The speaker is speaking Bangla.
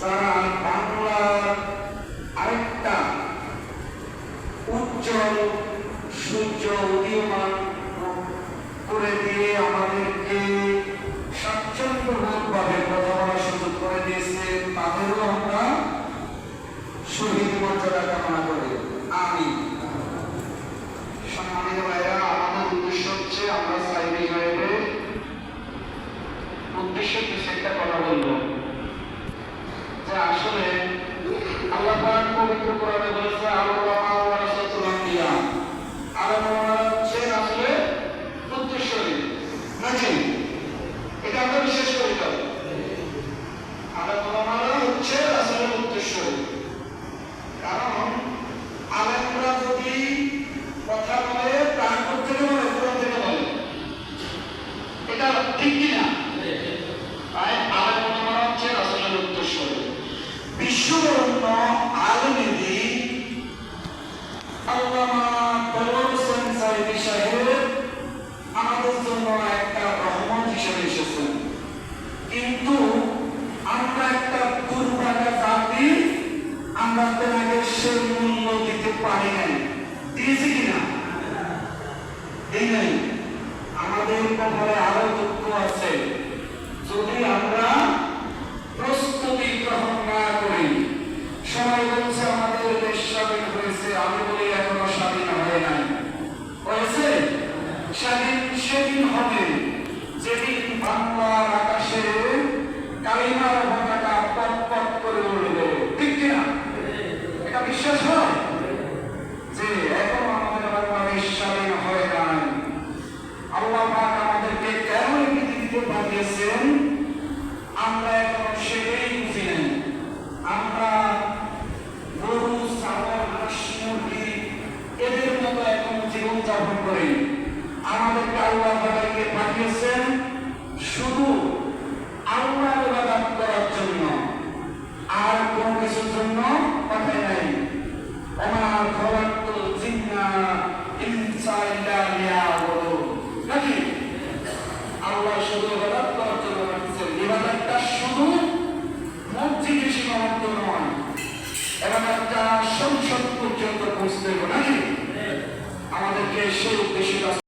যারা বাংলার আরেকটা উজ্জ্বল সূর্য উদীয়মান পবিত্র কোরআনে বলেছে আমরা তেনাকে সে মূল্য দিতে পারি নাই। দিয়েছি কিনা এই নাই। আমাদের কপালে আরও দুঃখ আছে। যদি আমরা প্রস্তুতি গ্রহণ না করি, সবাই বলছে, আমাদের দেশ স্বাধীন হয়েছে। আমি বলি, এখনও স্বাধীন হয় নাই। হয়েছে? স্বাধীন সেদিন হবে। যেদিন বাংলার আকাশে কালিমার পতাকা পট পট করে উঠবে ঠিক কিনা এটা বিশ্বাস হয় যে এখনও আমাদের বাংলাদেশ স্বাধীন হয় নাই আল্লাহ পাক আমাদেরকে কেন এই পৃথিবীতে পাঠিয়েছেন, আমরা এখন সেটাই বুঝি নাই। আমরা গরু ছাগল হাঁস মুরগি, এদের মতো এখন জীবন যাপন করি। আমাদেরকে আল্লাহ পাঠিয়েছেন, শুধু আল্লাহর পর্যন্ত পৌঁছতে আমাদেরকে সেই উদ্দেশ্যে